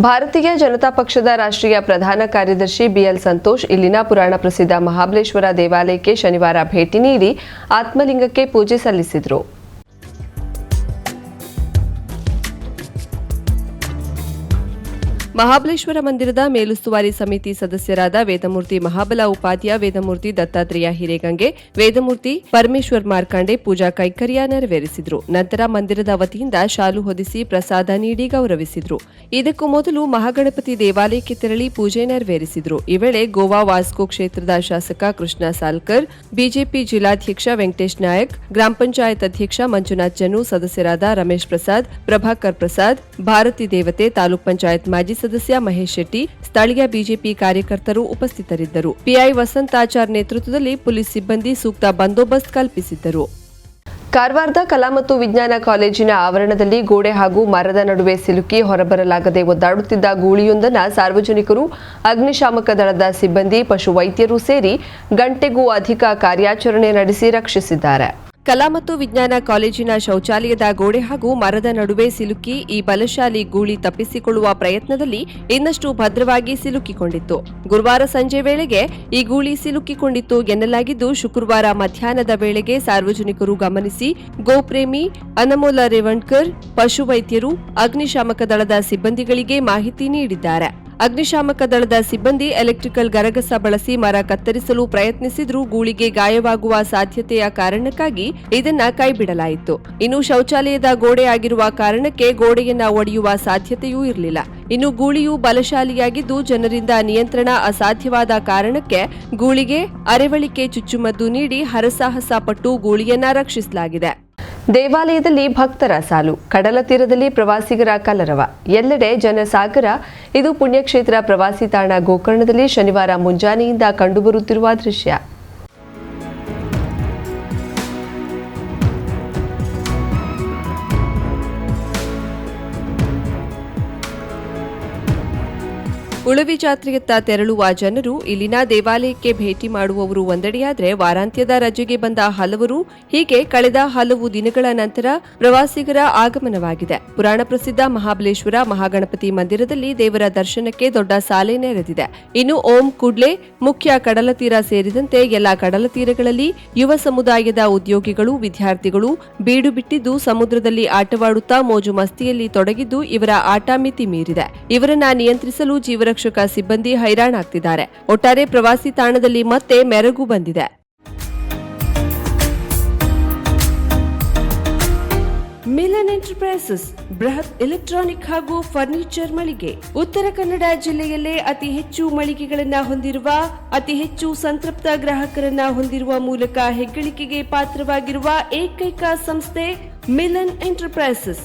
ಭಾರತೀಯ ಜನತಾ ಪಕ್ಷದ ರಾಷ್ಟ್ರೀಯ ಪ್ರಧಾನ ಕಾರ್ಯದರ್ಶಿ ಬಿಎಲ್ ಸಂತೋಷ್ ಇಲ್ಲಿನ ಪುರಾಣ ಪ್ರಸಿದ್ಧ ಮಹಾಬಲೇಶ್ವರ ದೇವಾಲಯಕ್ಕೆ ಶನಿವಾರ ಭೇಟಿ ನೀಡಿ ಆತ್ಮಲಿಂಗಕ್ಕೆ ಪೂಜೆ ಸಲ್ಲಿಸಿದರು. ಮಹಾಬಲೇಶ್ವರ ಮಂದಿರದ ಮೇಲುಸ್ತುವಾರಿ ಸಮಿತಿ ಸದಸ್ಯರಾದ ವೇದಮೂರ್ತಿ ಮಹಾಬಲ ಉಪಾಧ್ಯ, ವೇದಮೂರ್ತಿ ದತ್ತಾತ್ರೇಯ ಹಿರೇಗಂಗೆ, ವೇದಮೂರ್ತಿ ಪರಮೇಶ್ವರ್ ಮಾರ್ಕಾಂಡೆ ಪೂಜಾ ಕೈಕರ್ಯ ನೆರವೇರಿಸಿದರು. ನಂತರ ಮಂದಿರದ ವತಿಯಿಂದ ಶಾಲು ಹೊದಿಸಿ ಪ್ರಸಾದ ನೀಡಿ ಗೌರವಿಸಿದರು. ಇದಕ್ಕೂ ಮೊದಲು ಮಹಾಗಣಪತಿ ದೇವಾಲಯಕ್ಕೆ ತೆರಳಿ ಪೂಜೆ ನೆರವೇರಿಸಿದರು. ಈ ವೇಳೆ ಗೋವಾ ವಾಸ್ಕೋ ಕ್ಷೇತ್ರದ ಶಾಸಕ ಕೃಷ್ಣ ಸಾಲ್ಕರ್, ಬಿಜೆಪಿ ಜಿಲ್ಲಾಧ್ಯಕ್ಷ ವೆಂಕಟೇಶ್ ನಾಯಕ್, ಗ್ರಾಮ ಪಂಚಾಯತ್ ಅಧ್ಯಕ್ಷ ಮಂಜುನಾಥ್ ಜನು, ಸದಸ್ಯರಾದ ರಮೇಶ್ ಪ್ರಸಾದ್, ಪ್ರಭಾಕರ್ ಪ್ರಸಾದ್, ಭಾರತಿ ದೇವತೆ ತಾಲೂಕ್ ಪಂಚಾಯತ್ ಮಾಜಿ ಸದಸ್ಯ ಮಹೇಶ್ ಶೆಟ್ಟಿ, ಸ್ಥಳೀಯ ಬಿಜೆಪಿ ಕಾರ್ಯಕರ್ತರು ಉಪಸ್ಥಿತರಿದ್ದರು. ಪಿಐ ವಸಂತಾಚಾರ್ ನೇತೃತ್ವದಲ್ಲಿ ಪೊಲೀಸ್ ಸಿಬ್ಬಂದಿ ಸೂಕ್ತ ಬಂದೋಬಸ್ತ್ ಕಲ್ಪಿಸಿದ್ದರು. ಕಾರವಾರದ ಕಲಾ ಮತ್ತು ವಿಜ್ಞಾನ ಕಾಲೇಜಿನ ಆವರಣದಲ್ಲಿ ಗೋಡೆ ಹಾಗೂ ಮರದ ನಡುವೆ ಸಿಲುಕಿ ಹೊರಬರಲಾಗದೆ ಒದ್ದಾಡುತ್ತಿದ್ದ ಗೂಳಿಯೊಂದನ್ನು ಸಾರ್ವಜನಿಕರು, ಅಗ್ನಿಶಾಮಕ ದಳದ ಸಿಬ್ಬಂದಿ ಪಶು ವೈದ್ಯರು ಸೇರಿ ಗಂಟೆಗೂ ಅಧಿಕ ಕಾರ್ಯಾಚರಣೆ ನಡೆಸಿ ರಕ್ಷಿಸಿದ್ದಾರೆ. ಕಲಾ ಮತ್ತು ವಿಜ್ಞಾನ ಕಾಲೇಜಿನ ಶೌಚಾಲಯದ ಗೋಡೆ ಹಾಗೂ ಮರದ ನಡುವೆ ಸಿಲುಕಿ ಈ ಬಲಶಾಲಿ ಗೂಳಿ ತಪ್ಪಿಸಿಕೊಳ್ಳುವ ಪ್ರಯತ್ನದಲ್ಲಿ ಇನ್ನಷ್ಟು ಭದ್ರವಾಗಿ ಸಿಲುಕಿಕೊಂಡಿತ್ತು. ಗುರುವಾರ ಸಂಜೆ ವೇಳೆಗೆ ಈ ಗೂಳಿ ಸಿಲುಕಿಕೊಂಡಿತ್ತು ಎನ್ನಲಾಗಿದ್ದು, ಶುಕ್ರವಾರ ಮಧ್ಯಾಹ್ನದ ವೇಳೆಗೆ ಸಾರ್ವಜನಿಕರು ಗಮನಿಸಿ ಗೋಪ್ರೇಮಿ, ಅನಮೋಲ ರೇವಣ್ಕರ್, ಪಶುವೈದ್ಯರು, ಅಗ್ನಿಶಾಮಕ ದಳದ ಸಿಬ್ಬಂದಿಗಳಿಗೆ ಮಾಹಿತಿ ನೀಡಿದ್ದಾರೆ. ಅಗ್ನಿಶಾಮಕ ದಳದ ಸಿಬ್ಬಂದಿ ಎಲೆಕ್ಟ್ರಿಕಲ್ ಗರಗಸ ಬಳಸಿ ಮರ ಕತ್ತರಿಸಲು ಪ್ರಯತ್ನಿಸಿದ್ರೂ ಗೂಳಿಗೆ ಗಾಯವಾಗುವ ಸಾಧ್ಯತೆಯ ಕಾರಣಕ್ಕಾಗಿ ಇದನ್ನ ಕೈಬಿಡಲಾಯಿತು. ಇನ್ನು ಶೌಚಾಲಯದ ಗೋಡೆ ಆಗಿರುವ ಕಾರಣಕ್ಕೆ ಗೋಡೆಯನ್ನ ಒಡೆಯುವ ಸಾಧ್ಯತೆಯೂ ಇರಲಿಲ್ಲ. ಇನ್ನು ಗೂಳಿಯು ಬಲಶಾಲಿಯಾಗಿದ್ದು ಜನರಿಂದ ನಿಯಂತ್ರಣ ಅಸಾಧ್ಯವಾದ ಕಾರಣಕ್ಕೆ ಗೂಳಿಗೆ ಅರೆವಳಿಕೆ ಚುಚ್ಚುಮದ್ದು ನೀಡಿ ಹರಸಾಹಸ ಪಟ್ಟು ಗೂಳಿಯನ್ನ ರಕ್ಷಿಸಲಾಗಿದೆ. ದೇವಾಲಯದಲ್ಲಿ ಭಕ್ತರ ಸಾಲು. ಕಡಲ ತೀರದಲ್ಲಿ ಪ್ರವಾಸಿಗರ ಕಲರವ ಎಲ್ಲೆಡೆ ಜನಸಾಗರ. ಇದು ಪುಣ್ಯಕ್ಷೇತ್ರ ಪ್ರವಾಸಿ ತಾಣ ಗೋಕರ್ಣದಲ್ಲಿ ಶನಿವಾರ ಮುಂಜಾನೆಯಿಂದ ಕಂಡುಬರುತ್ತಿರುವ ದೃಶ್ಯ. ಉಳುವಿ ಜಾತ್ರೆಯತ್ತ ತೆರಳುವ ಜನರು ಇಲ್ಲಿನ ದೇವಾಲಯಕ್ಕೆ ಭೇಟಿ ಮಾಡುವವರು ಒಂದೆಡೆಯಾದ್ರೆ ವಾರಾಂತ್ಯದ ರಜೆಗೆ ಬಂದ ಹಲವರು, ಹೀಗೆ ಕಳೆದ ಹಲವು ದಿನಗಳ ನಂತರ ಪ್ರವಾಸಿಗರ ಆಗಮನವಾಗಿದೆ. ಪುರಾಣ ಪ್ರಸಿದ್ಧ ಮಹಾಬಲೇಶ್ವರ ಮಹಾಗಣಪತಿ ಮಂದಿರದಲ್ಲಿ ದೇವರ ದರ್ಶನಕ್ಕೆ ದೊಡ್ಡ ಸಾಲೆ ನೆರೆದಿದೆ. ಇನ್ನು ಓಂ ಕುಡ್ಲೆ, ಮುಖ್ಯ ಕಡಲ ತೀರ ಸೇರಿದಂತೆ ಎಲ್ಲಾ ಕಡಲ ತೀರಗಳಲ್ಲಿ ಯುವ ಸಮುದಾಯದ ಉದ್ಯೋಗಿಗಳು, ವಿದ್ಯಾರ್ಥಿಗಳು ಬೀಡು ಬಿಟ್ಟಿದ್ದು ಸಮುದ್ರದಲ್ಲಿ ಆಟವಾಡುತ್ತಾ ಮೋಜು ಮಸ್ತಿಯಲ್ಲಿ ತೊಡಗಿದ್ದು ಇವರ ಆಟ ಮಿತಿ ಮೀರಿದೆ. ಇವರನ್ನ ನಿಯಂತ್ರಿಸಲು ಜೀವರಕ್ಷಕ ಸಿಬ್ಬಂದಿ ಹೈರಾಣಾಗ್ತಿದ್ದಾರೆ. ಒಟ್ಟಾರೆ ಪ್ರವಾಸಿ ತಾಣದಲ್ಲಿ ಮತ್ತೆ ಮೆರಗು ಬಂದಿದೆ. ಮಿಲನ್ ಎಂಟರ್ಪ್ರೈಸಸ್ ಬೃಹತ್ ಎಲೆಕ್ಟ್ರಾನಿಕ್ ಹಾಗೂ ಫರ್ನಿಚರ್ ಮಳಿಗೆ. ಉತ್ತರ ಕನ್ನಡ ಜಿಲ್ಲೆಯಲ್ಲೇ ಅತಿ ಹೆಚ್ಚು ಮಳಿಗೆಗಳನ್ನ ಹೊಂದಿರುವ, ಅತಿ ಹೆಚ್ಚು ಸಂತೃಪ್ತ ಗ್ರಾಹಕರನ್ನ ಹೊಂದಿರುವ ಮೂಲಕ ಹೆಗ್ಗಳಿಕೆಗೆ ಪಾತ್ರವಾಗಿರುವ ಏಕೈಕ ಸಂಸ್ಥೆ ಮಿಲನ್ ಎಂಟರ್ಪ್ರೈಸಸ್.